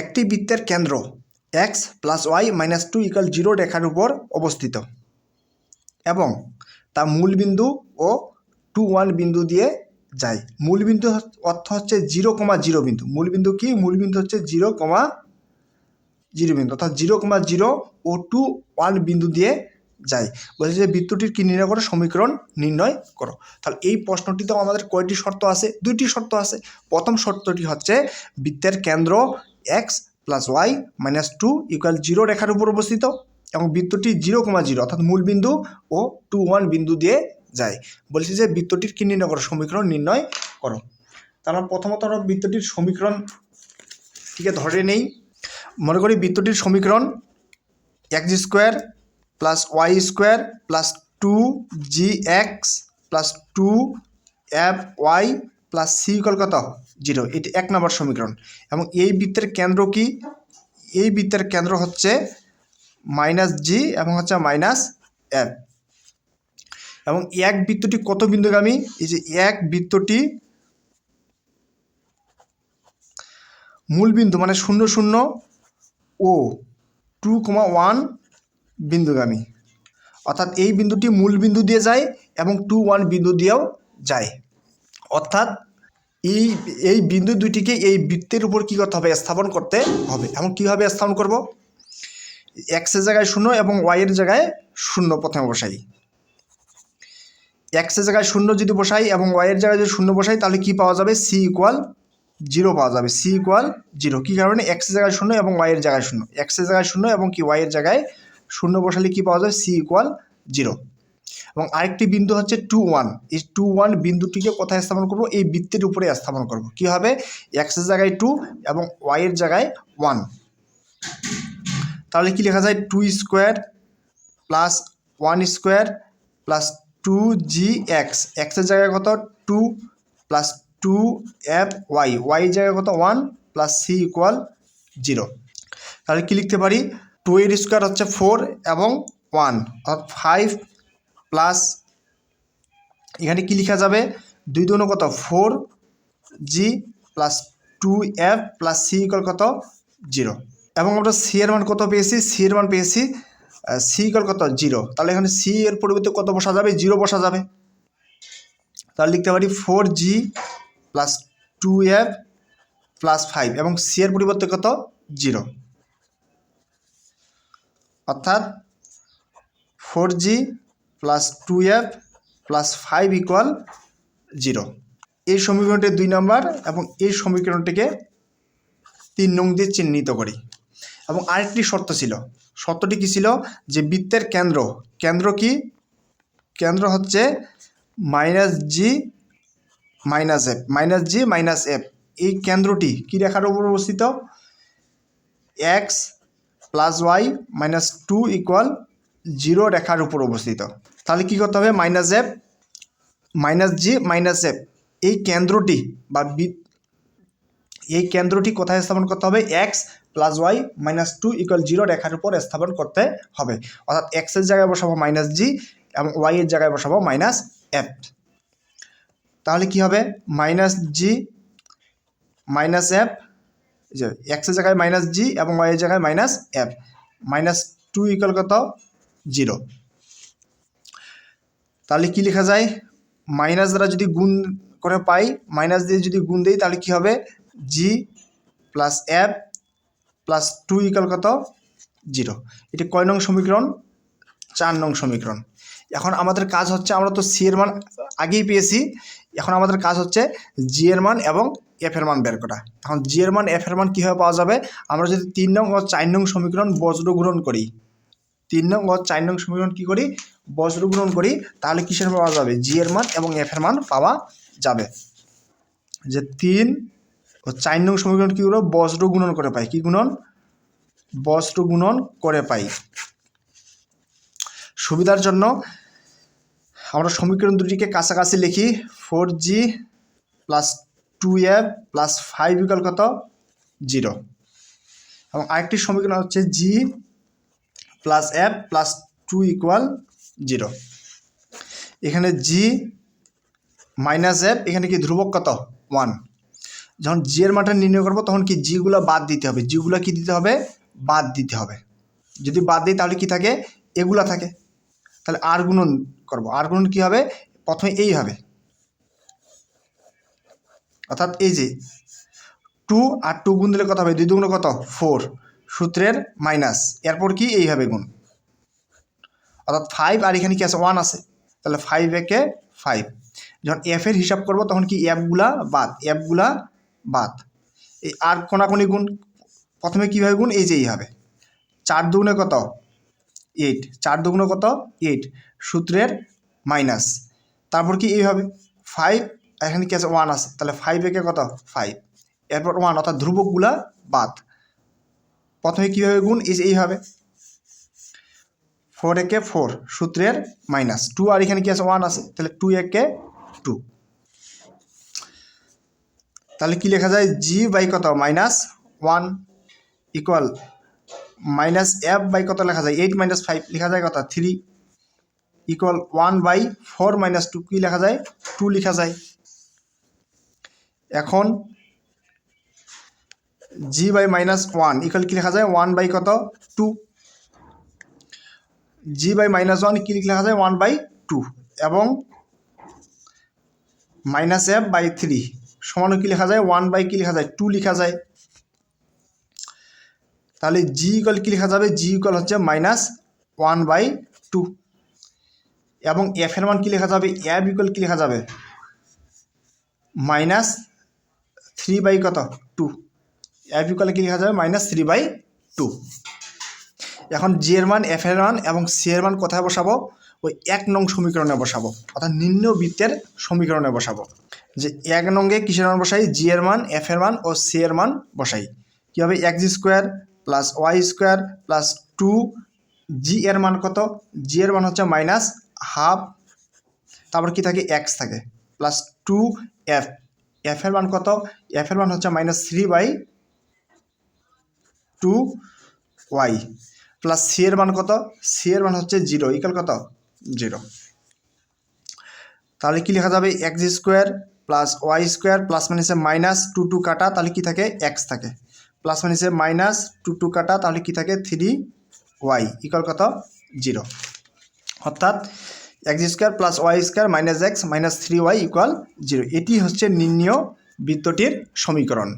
একটি বৃত্তের কেন্দ্র x plus y minus two equal zero রেখার উপর অবস্থিত এবং তা মূলবিন্দু ও টু ওয়ান বিন্দু দিয়ে যায়। মূলবিন্দু অর্থ হচ্ছে জিরো কমা জিরো বিন্দু। মূলবিন্দু কি? মূলবিন্দু হচ্ছে জিরো কমা জিরো বিন্দু। অর্থাৎ জিরো কমা জিরো ও টু ওয়ান বিন্দু দিয়ে যায়। বলছে যে বৃত্তটির কি নির্ণয় করো? সমীকরণ নির্ণয় করো। তাহলে এই প্রশ্নটিতেও আমাদের কয়টি শর্ত আছে? দুইটি শর্ত আছে। প্রথম শর্তটি হচ্ছে বৃত্তের কেন্দ্র x plus y minus two equal zero রেখার উপর অবস্থিত এবং বৃত্তটি জিরো কমা জিরো অর্থাৎ মূল বিন্দু ও টু ওয়ান বিন্দু দিয়ে যায়। বলছি যে বৃত্তটির কি নির্ণয় করো? সমীকরণ নির্ণয় করো। তাহলে প্রথমত আমরা বৃত্তটির সমীকরণ থেকে ধরে নেই। মনে করি বৃত্তটির সমীকরণ x square plus y square plus two g x plus two f y plus c কত জিরো, এটি এক নম্বর সমীকরণ। এবং এই বৃত্তের কেন্দ্র কি? এই বৃত্তের কেন্দ্র হচ্ছে মাইনাস জি এবং হচ্ছে মাইনাস এফ এবং এক বৃত্তটি কত বিন্দুগামী? এই যে এক বৃত্তটি মূল বিন্দু মানে শূন্য শূন্য ও টু কমা ওয়ান বিন্দুগামী। অর্থাৎ এই বিন্দুটি মূল বিন্দু দিয়ে যায় এবং টু ওয়ান বিন্দু দিয়েও যায়। অর্থাৎ এই এই বিন্দু দুটিকে এই বৃত্তের উপর কী করতে হবে? স্থাপন করতে হবে। এবং কীভাবে স্থাপন করব? এক্সের জায়গায় শূন্য এবং ওয়াইয়ের জায়গায় শূন্য প্রথমে বসাই। এক্সের জায়গায় শূন্য যদি বসাই এবং ওয়াইয়ের জায়গায় যদি শূন্য বসাই, তাহলে কি পাওয়া যাবে? সি ইকুয়াল জিরো পাওয়া যাবে। সি ইকুয়াল জিরো কী কারণে? এক্সের জায়গায় শূন্য এবং ওয়াইয়ের জায়গায় শূন্য। এক্সের জায়গায় শূন্য এবং কি ওয়াইয়ের জায়গায় শূন্য বসালে কি পাওয়া যাবে? সি ইকুয়াল জিরো এবং আরেকটি বিন্দু হচ্ছে টু ওয়ান এই টু ওয়ান বিন্দুটিকে কোথায় স্থাপন করব? এই বৃত্তের উপরে স্থাপন করব। কি হবে? এক্সের জায়গায় টু এবং ওয়াইয়ের জায়গায় ওয়ান তাহলে কি লেখা যায়? Two square plus one square plus two g x এক্সের জায়গায় কত? Two plus two f y y জায়গায় কত? One plus c equal zero তাহলে কি লিখতে পারি? টু এর স্কোয়ার হচ্ছে ফোর এবং ওয়ান অর্থাৎ ফাইভ প্লাস এখানে কি লেখা যাবে? দুই দুনো কত? Four g plus two f plus c equal কত? জিরো। এবং আমরা সি এর মান কত পেয়েছি? সি এর মান পেয়েছি সি ইকুয়াল কত? জিরো। তাহলে এখানে সি এর পরিবর্তে কত বসা যাবে? জিরো বসা যাবে। তাহলে লিখতে পারি four g plus two f plus five এবং সি এর পরিবর্তে কত? জিরো। অর্থাৎ four g plus two f plus five equal zero এই সমীকরণটি দুই নম্বর এবং এই সমীকরণটিকে তিন নং দিয়ে চিহ্নিত করি। এবং আরেকটি শর্ত ছিল। শর্তটি কী ছিল? যে বৃত্তের কেন্দ্র। কেন্দ্র কি? কেন্দ্র হচ্ছে minus g minus f minus g minus f এই কেন্দ্রটি কী রেখার উপর অবস্থিত? X plus y minus two equal zero রেখার উপর অবস্থিত। তাহলে কী করতে হবে? Minus f minus g minus f এই কেন্দ্রটি বা এই কেন্দ্রটি কোথায় স্থাপন করতে হবে? X plus y minus two equal zero রেখার উপর স্থাপন করতে হবে। অর্থাৎ এক্সের জায়গায় বসাবো মাইনাস জি এবং ওয়াইয়ের জায়গায় বসাবো মাইনাস এফ তাহলে কি হবে? মাইনাস জি মাইনাস এফ যে এক্সের জায়গায় মাইনাস জি এবং ওয়াইয়ের জায়গায় minus f minus two equal কত? জিরো তাহলে কি লেখা যায়? মাইনাস দ্বারা যদি গুণ করে পাই, মাইনাস দিয়ে যদি গুণ দিই, তাহলে কি হবে? G plus f plus two equal কত? জিরো এটি কয় নং সমীকরণ? চার নং সমীকরণ। এখন আমাদের কাজ হচ্ছে, আমরা তো সি এর মান আগেই পেয়েছি। এখন আমাদের কাজ হচ্ছে জি এর মান এবং এফ এর মান বের করা। এখন জি এর মান এফ এর মান কীভাবে পাওয়া যাবে? আমরা যদি তিন নং ও চার নং সমীকরণ বজ্র গ্রহণ করি তিন নং ও চার নং সমীকরণ কী করি? বজ্র গ্রহণ করি, তাহলে কিসের পাওয়া যাবে? জি এর মান এবং এফ এর মান পাওয়া যাবে। যে তিন ও চার নং সমীকরণ কী করব বজ্র গুণন করে পাই। কি গুণন? বজ্র গুণন করে পাই। সুবিধার জন্য আমরা সমীকরণ দুটিকে কাছাকাছি লিখি। Four g plus two f plus five equal কত? জিরো। এবং আরেকটি সমীকরণ হচ্ছে g plus f plus two equal zero এখানে জি মাইনাস এফ এখানে কি ধ্রুবক কত? ওয়ান যখন জি এর মানটা নির্ণয় করব, তখন কি জিগুলো বাদ দিতে হবে? জিগুলো কি দিতে হবে? বাদ দিতে হবে। যদি বাদ দিই, তাহলে কি থাকে? এগুলা থাকে। তাহলে আর গুণন করব। আর গুণন কী হবে? প্রথমে এই হবে। অর্থাৎ এই যে টু আর টু গুণ দিলে কত হবে? দুই দুগুণ কত? ফোর সূত্রের মাইনাস এরপর কি? এইভাবে গুণ। অর্থাৎ ফাইভ আর এখানে কি আছে? ওয়ান আছে। তাহলে ফাইভ একে ফাইভ যখন এফের হিসাব করব, তখন কি অ্যাপগুলা বাদ? অ্যাপগুলা বাদ। এই আর কোনাকুনি গুণ, প্রথমে কীভাবে গুণ? এই যে এই হবে চার দুগুণে কত? এইট চার দুগুণে কত? এইট সূত্রের মাইনাস তারপর কি এইভাবে? ফাইভ এখানে কি আছে? ওয়ান আছে। তাহলে ফাইভ একে কত? ফাইভ এরপর ওয়ান অর্থাৎ ধ্রুবকগুলা বাদ। প্রথমে কীভাবে গুণ? এই যে এই হবে ফোর একে ফোর সূত্রের মাইনাস টু আর এখানে কি আছে? ওয়ান আছে। তাহলে টু একে টু তাহলে কি লেখা যায়? জি বাই কত? Minus one equal minus f by কত লেখা যায়? এইট মাইনাস ফাইভ লেখা যায় কত? Three equal one by four minus two কী লেখা যায়? টু লেখা যায়। এখন g by minus one equal কী লেখা যায়? ওয়ান বাই কত? Two g by minus one কী লেখা যায়? ওয়ান বাই টু এবং মাইনাস এফ বাই থ্রি সমানও কী লেখা যায়? ওয়ান বাই কী লেখা যায়? টু লেখা যায়। তাহলে জি ইকল কী লেখা যাবে? জি ইকল হচ্ছে মাইনাস ওয়ান বাই টু এবং এফ এর মান কী লেখা যাবে? এফ ইকল কী লেখা যাবে? মাইনাস থ্রি বাই কত? টু এফ ইকল কী লেখা যাবে? মাইনাস থ্রি বাই টু এখন জি এর মান এফ এর মান এবং সি এর মান কোথায় বসাবো? ওই এক নং সমীকরণে বসাবো। অর্থাৎ নিম্ন বৃত্তের সমীকরণে বসাবো। যে এক নঙ্গে কিসের মান বসাই? জি এর মান এফ এর মান ও সি এর মান বসাই। কী হবে? X square plus y square plus two g এর মান কত? জি এর মান হচ্ছে মাইনাস হাফ তারপর কি থাকে? এক্স থাকে। প্লাস টু এফ এফ এর মান কত? এফ এর মান হচ্ছে minus three by two y plus c এর মান কত? সি এর মান হচ্ছে জিরো। ইকাল কত? জিরো। তাহলে কি লেখা যাবে? X square plus y square plus মাইনাসে মাইনাস টু টু কাটা, তাহলে কি থাকে? এক্স থাকে। প্লাস মাইনাসে মাইনাস টু টু কাটা, তাহলে কি থাকে? Three y. ইকাল কত? জিরো। অর্থাৎ x square plus y square minus x minus three y equal zero. এটি হচ্ছে নির্ণীয় বৃত্তটির সমীকরণ।